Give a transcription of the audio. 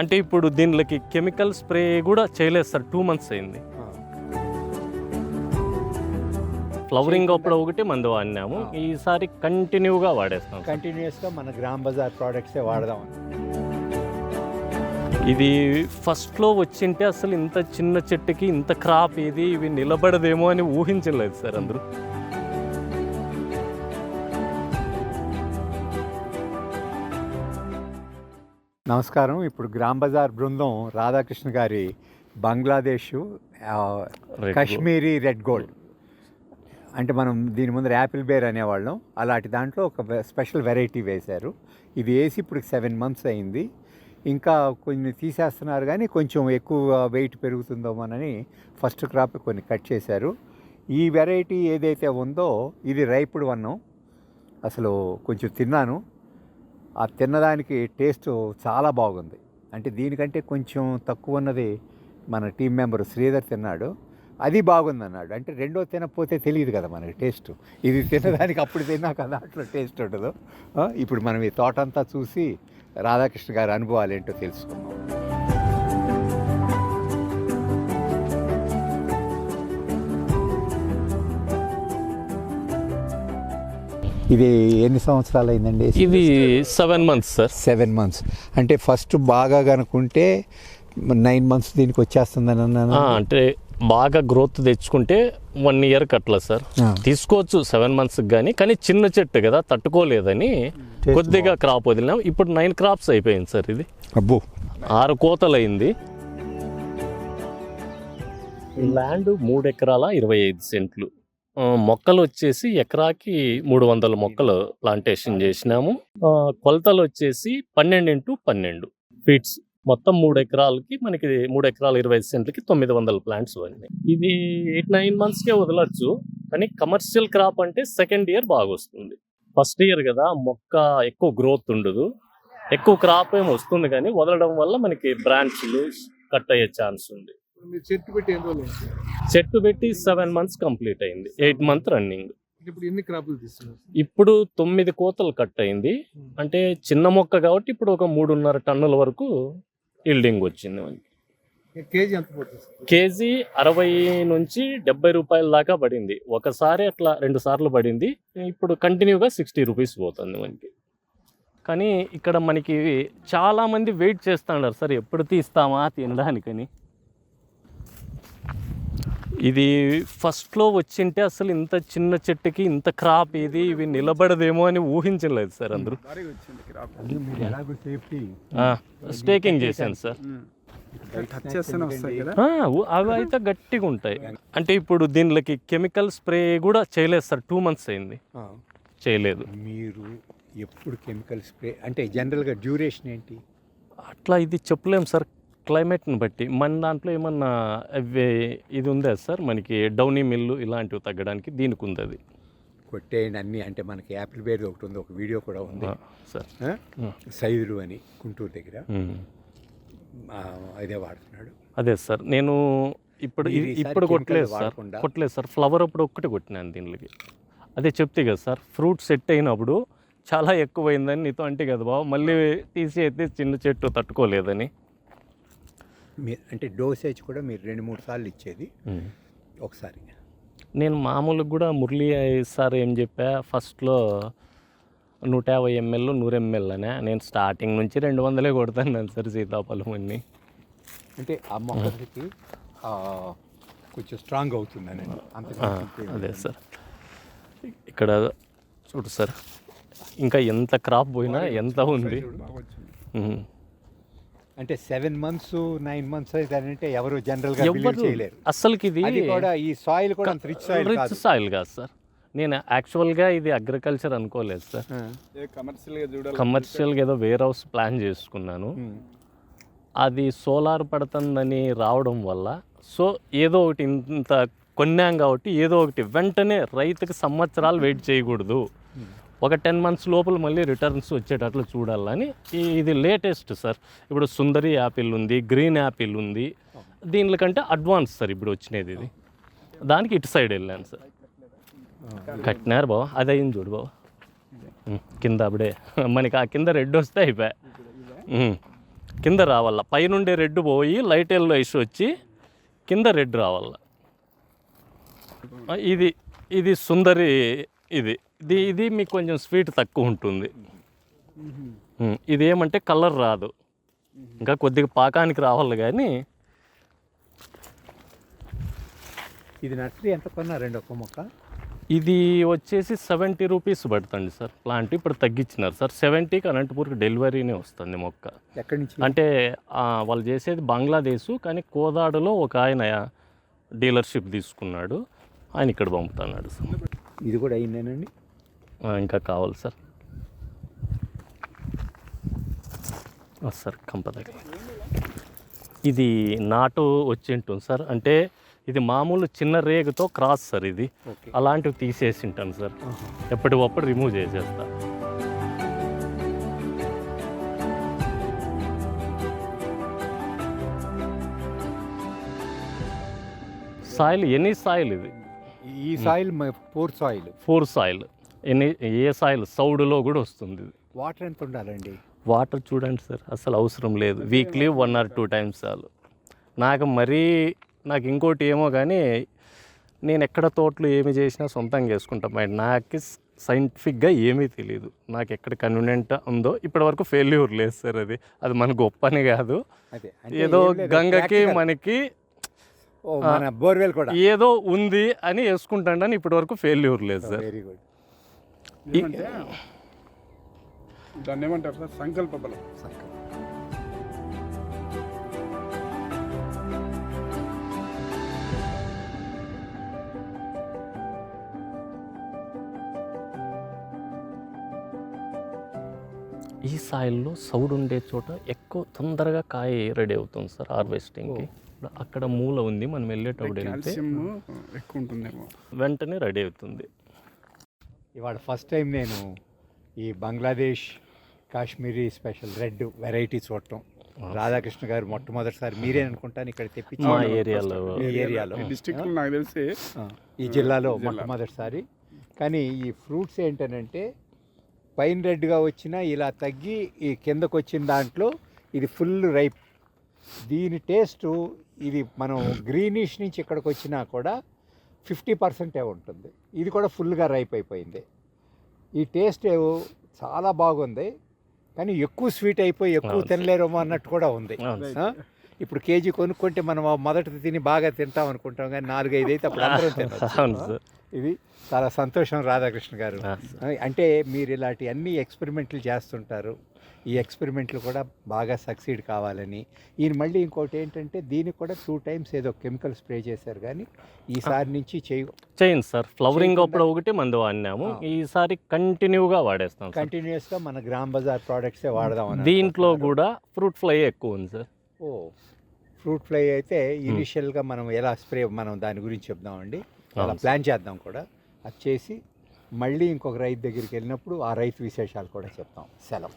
అంటే ఇప్పుడు దీనికి కెమికల్ స్ప్రే కూడా చేయలేదు సార్ టూ మంత్స్ అయింది. ఫ్లవరింగ్ అప్పుడు ఒకటి మందు వాడినాము. ఈసారి కంటిన్యూగా వాడేస్తాం. కంటిన్యూస్గా మన గ్రామ్ బజార్ ప్రోడక్ట్సే వాడదాం ఇది ఫస్ట్లో వచ్చింటే అసలు ఇంత చిన్న చెట్టుకి ఇంత క్రాప్ ఇది ఇవి నిలబడదేమో అని ఊహించలేదు సార్ అందరూ. నమస్కారం. ఇప్పుడు గ్రామ్ బజార్ బృందం రాధాకృష్ణ గారి బంగ్లాదేశ్ కాశ్మీరీ రెడ్ గోల్డ్. అంటే మనం దీని ముందర యాపిల్ బేర్ అనేవాళ్ళం. అలాంటి దాంట్లో ఒక స్పెషల్ వెరైటీ వేశారు. ఇది వేసి ఇప్పుడు సెవెన్ మంత్స్ అయింది. ఇంకా కొన్ని తీసేస్తున్నారు కానీ కొంచెం ఎక్కువ వెయిట్ పెరుగుతుందోమోనని ఫస్ట్ క్రాప్ కొన్ని కట్ చేశారు. ఈ వెరైటీ ఏదైతే ఉందో ఇది రైపుడ్ వన్నం అసలు కొంచెం తిన్నాను. ఆ తిన్నదానికి టేస్ట్ చాలా బాగుంది. అంటే దీనికంటే కొంచెం తక్కువ ఉన్నది మన టీం మెంబర్ శ్రీధర్ తిన్నాడు. అది బాగుంది అన్నాడు అంటే రెండో తినకపోతే తెలియదు కదా మనకి టేస్ట్. ఇది తినడానికి అప్పుడు తిన్నాక దాంట్లో టేస్ట్ ఉండదు. ఇప్పుడు మనం ఈ తోట అంతా చూసి రాధాకృష్ణ గారి అనుభవాలు ఏంటో తెలుసుకుందాం. ఇది ఎన్ని సంవత్సరాలు అయిందండి ఇది seven months sir seven months అంటే ఫస్ట్ బాగా కనుక్కుంటే నైన్ మంత్స్ దీనికి వచ్చేస్తుందని అన్నాను. అంటే బాగా గ్రోత్ తెచ్చుకుంటే వన్ ఇయర్ కట్ల సార్. తీసుకోవచ్చు సెవెన్ మంత్స్ కానీ కానీ చిన్న చెట్టు కదా తట్టుకోలేదని Taste కొద్దిగా క్రాప్ వదిలినాం. ఇప్పుడు నైన్ క్రాప్స్ అయిపోయింది సార్ ఇది. అబ్బో. ఆరు కోతలు అయింది ల్యాండ్ మూడు ఎకరాల ఇరవై ఐదు సెంట్లు. ఆ, మొక్కలు వచ్చేసి ఎకరాకి మూడు వందల మొక్కలు ప్లాంటేషన్ చేసినాము. ఆ, కొలతలు వచ్చేసి పన్నెండు ఇంటూ పన్నెండు ఫీట్స్. మొత్తం మూడు ఎకరాలకి మనకి మూడు ఎకరాల ఇరవై ఐదు సెంట్లకి తొమ్మిది వందల ప్లాంట్స్ పడినాయి. ఇది ఎయిట్ నైన్ మంత్స్కే వదలచ్చు. కానీ కమర్షియల్ క్రాప్ అంటే సెకండ్ ఇయర్ బాగా వస్తుంది ఫస్ట్ ఇయర్ కదా మొక్క ఎక్కువ గ్రోత్ ఉండదు. ఎక్కువ క్రాప్ ఏమి వస్తుంది కానీ వదలడం వల్ల మనకి బ్రాంచ్లు కట్ అయ్యే ఛాన్స్ ఉంది. మీరు చెట్టు పెట్టి ఎన్ని రోజులు? చెట్టు పెట్టి సెవెన్ మంత్స్ కంప్లీట్ అయింది. Eight month running. ఇప్పుడు ఎన్ని క్రాపులు తీస్తున్నారు? ఇప్పుడు తొమ్మిది కోతలు కట్ అయింది. అంటే చిన్న మొక్క కాబట్టి ఇప్పుడు ఒక మూడున్నర టన్నుల వరకు ఇల్డింగ్ వచ్చింది కేజీ ఎంత పడుతుంది కేజీ అరవై నుంచి డెబ్బై రూపాయల దాకా పడింది. ఒకసారి అట్లా రెండు సార్లు పడింది. ఇప్పుడు కంటిన్యూగా సిక్స్టీ రూపీస్ పోతుంది మనకి. కానీ ఇక్కడ మనకి చాలా మంది వెయిట్ చేస్తున్నారు సార్ ఎప్పుడు తీస్తామా తినడానికని? ఇది ఫస్ట్లో వచ్చింటే అసలు ఇంత చిన్న చెట్టుకి ఇంత క్రాప్ ఇది ఇవి నిలబడదేమో అని ఊహించలేదు సార్ అందరూ. భారీగా వచ్చింది క్రాప్ మీరు ఎలాగో సేఫ్టీ స్టేకింగ్ చేశాను సార్. అవి అయితే గట్టిగా ఉంటాయి. అంటే ఇప్పుడు దీనికి కెమికల్ స్ప్రే కూడా చేయలేదు సార్ టూ మంత్స్ అయింది. చేయలేదు. మీరు ఎప్పుడు కెమికల్ స్ప్రే అంటే జనరల్గా డ్యూరేషన్ ఏంటి? అట్లా ఇది చెప్పలేం సార్ క్లైమేట్ని బట్టి మన దాంట్లో ఏమన్నా అవి ఇది ఉందా సార్? మనకి డౌనీ మిల్లు ఇలాంటివి తగ్గడానికి దీనికి ఉంది అది కొట్టేయండి అన్ని. అంటే మనకి యాపిల్ బేర్ ఒకటి ఉంది ఒక వీడియో కూడా ఉంది. సార్. సైదులు అని గుంటూరు దగ్గర. అదే వాడుతున్నాడు. అదే సార్ నేను ఇప్పుడు ఇప్పుడు కొట్టలేదు సార్? కొట్టలేదు సార్ ఫ్లవర్ అప్పుడు ఒక్కటి కొట్టినాను దీనికి. అదే చెప్తే కదా సార్ ఫ్రూట్ సెట్ అయినప్పుడు చాలా ఎక్కువైందని నీతో అంటే కదా బాబు మళ్ళీ తీసి అయితే చిన్న చెట్టు తట్టుకోలేదని. మీ అంటే డోసేజ్ కూడా మీరు రెండు మూడు సార్లు ఇచ్చేది. ఒకసారి. నేను మామూలుగా కూడా మురళి సార్ ఏం చెప్పా ఫస్ట్లో నూట యాభై ఎంఎల్ నూరు ఎంఎల్ అనే. నేను స్టార్టింగ్ నుంచి రెండు వందలే కొడతాను సార్ సీతాఫలం అన్ని. అంటే ఆ మొక్కకి కొంచెం స్ట్రాంగ్ అవుతుందని అదే సార్. ఇక్కడ చూడు సార్ ఇంకా ఎంత క్రాప్ పోయినా ఎంత ఉంది. అంటే సెవెన్ మంత్స్ నైన్ మంత్స్ అయితే అంటే ఎవరు జనరల్గా చేయలేరు. అసలుకి ఇది అది కూడా ఈ సాయిల్ కూడా రిచ్ సాయిల్ రిచ్ కాదు. సాయిల్ కాదు సార్. నేను యాక్చువల్గా ఇది అగ్రికల్చర్ అనుకోలేదు సార్. కమర్షియల్గా ఏదో వేర్ హౌస్ ప్లాన్ చేసుకున్నాను. అది సోలార్ పడుతుందని రావడం వల్ల సో ఏదో ఒకటి ఇంత కొన్నాం కాబట్టి ఏదో ఒకటి వెంటనే రైతుకి సంవత్సరాలు వెయిట్ చేయకూడదు. ఒక టెన్ మంత్స్ లోపల మళ్ళీ రిటర్న్స్ వచ్చేటట్లు చూడాలని ఇది లేటెస్ట్ సార్. ఇప్పుడు సుందరి యాపిల్ ఉంది గ్రీన్ యాపిల్ ఉంది. దీనికంటే అడ్వాన్స్ సార్ ఇప్పుడు వచ్చినది ఇది. దానికి ఇటు సైడ్ వెళ్ళాను సార్. కట్టినారు బావ అది అయింది చూడు బావ. కింద అప్పుడే. మనకి ఆ కింద రెడ్ వస్తే అయిపోయా. కింద రావాల. పైనుండే రెడ్ పోయి లైట్ ఎల్లో ఇష్యూ వచ్చి కింద రెడ్ రావాల. ఇది ఇది సుందరి ఇది. ఇది ఇది మీకు కొంచెం స్వీట్ తక్కువ ఉంటుంది. ఇది ఏమంటే కలర్ రాదు. ఇంకా కొద్దిగా పాకానికి రావాలి కానీ. ఇది నర్సరీ ఎంత కొన్నారండి ఒక మొక్క? ఇది వచ్చేసి సెవెంటీ రూపీస్ పడుతుంది సార్. ప్లాంట్ ఇప్పుడు తగ్గించినారు సార్. సెవెంటీకి అనంతపూర్కి డెలివరీనే వస్తుంది మొక్క. ఎక్కడి నుంచి? అంటే వాళ్ళు చేసేది బంగ్లాదేశ్ కానీ కోదాడలో ఒక ఆయన డీలర్షిప్ తీసుకున్నాడు. ఆయన ఇక్కడ పంపుతున్నాడు సార్. ఇది కూడా అయిందేనండి? ఇంకా కావాలి సార్. సార్ కంప దగ్గర ఇది నాటు వచ్చి ఉంటుంది సార్. అంటే ఇది మామూలు చిన్న రేగుతో క్రాస్ సార్ ఇది. అలాంటివి తీసేసి ఉంటాను సార్. ఎప్పటికప్పుడు రిమూవ్ చేసేస్తా. సాయిల్ ఎనీ సాయిల్ ఇది? ఈ soil poor soil. Four soil. Any a soil సౌడులో కూడా వస్తుంది వాటర్ ఎంత ఉండాలండి? వాటర్ చూడండి సార్ అసలు అవసరం లేదు. Weekly one or two times చాలు. నాకు మరీ నాకు ఇంకోటి ఏమో కానీ నేను ఎక్కడ తోటలు ఏమి చేసినా సొంతంగా చేసుకుంటాం. మరి నాకు సైంటిఫిక్గా ఏమీ తెలియదు నాకు ఎక్కడ కన్వీనియంట్ ఉందో ఇప్పటివరకు ఫెయిల్యూర్ లేదు సార్ అది. అది మన గొప్పని కాదు. అదే ఏదో గంగకి మనకి మన బోర్వెల్ కూడా. ఏదో ఉంది అని వేసుకుంటాడని ఇప్పటివరకు ఫెయిల్యూర్ లేదు సార్. వెరీ గుడ్ ఏమంటే దాన్ని ఏమంటారు సార్? సంకల్ప బలం. ఈ సాయిల్లో సౌడ్ ఉండే చోట ఎక్కువ తొందరగా కాయ రెడీ అవుతుంది సార్ హార్వెస్టింగ్కి. అక్కడ మూల ఉంది మనం వెళ్ళేటప్పుడు వెళ్తే కాల్షియం ఎక్కువ ఉంటుందేమో. వెంటనే రెడీ అవుతుంది. ఇవాళ ఫస్ట్ టైం నేను ఈ Bangladesh Kashmiri special red variety చూడటం. రాధాకృష్ణ గారు మొట్టమొదటిసారి మీరే అనుకుంటాను ఇక్కడ తెప్పించి మా ఏరియాలో. ఈ ఏరియాలో. ఈ డిస్ట్రిక్ట్లో నాకు తెలిసి. ఆ, ఈ జిల్లాలో మొట్టమొదటిసారి. కానీ ఈ ఫ్రూట్స్ ఏంటనంటే పైన రెడ్గా వచ్చినా ఇలా తగ్గి ఈ కిందకు వచ్చిన దాంట్లో ఇది ఫుల్ రైప్ దీని టేస్ట్ ఇది మనం గ్రీనిష్ నుంచి ఇక్కడికి వచ్చినా కూడా ఫిఫ్టీ పర్సెంటే ఉంటుంది. ఇది కూడా ఫుల్గా రైప్ అయిపోయింది. ఈ టేస్ట్ చాలా బాగుంది. కానీ ఎక్కువ స్వీట్ అయిపోయి ఎక్కువ. తినలేరేమో అన్నట్టు కూడా ఉంది? ఇప్పుడు కేజీ కొనుక్కుంటే మనం ఆ మొదట తిని బాగా తింటాం అనుకుంటాం కానీ నాలుగైదు అయితే అప్పుడు అందరం సార్. ఇది చాలా సంతోషం రాధాకృష్ణ గారు. అంటే మీరు ఇలాంటి అన్ని ఎక్స్పెరిమెంట్లు చేస్తుంటారు. ఈ ఎక్స్పెరిమెంట్లు కూడా బాగా సక్సీడ్ కావాలని. ఈయన మళ్ళీ ఇంకోటి ఏంటంటే దీనికి కూడా టూ టైమ్స్ ఏదో కెమికల్ స్ప్రే చేశారు కానీ ఈసారి నుంచి చేయ చేయండి సార్. ఫ్లవరింగ్ అప్పుడు ఒకటి మందు వాడినాము. ఈసారి కంటిన్యూగా వాడేస్తాం కంటిన్యూస్గా మన గ్రామ్ బజార్ ప్రోడక్ట్సే వాడదాం దీంట్లో. కూడా ఫ్రూట్ ఫ్లై ఎక్కువ ఉంది సార్. ఓ ఫ్రూట్ ఫ్లై అయితే ఇనిషియల్గా మనం ఎలా స్ప్రే మనం దాని గురించి చెప్దామండి. అలా ప్లాన్ చేద్దాం కూడా. అది చేసి మళ్ళీ ఇంకొక రైతు దగ్గరికి వెళ్ళినప్పుడు ఆ రైతు విశేషాలు కూడా చెప్తాం. సెలవు.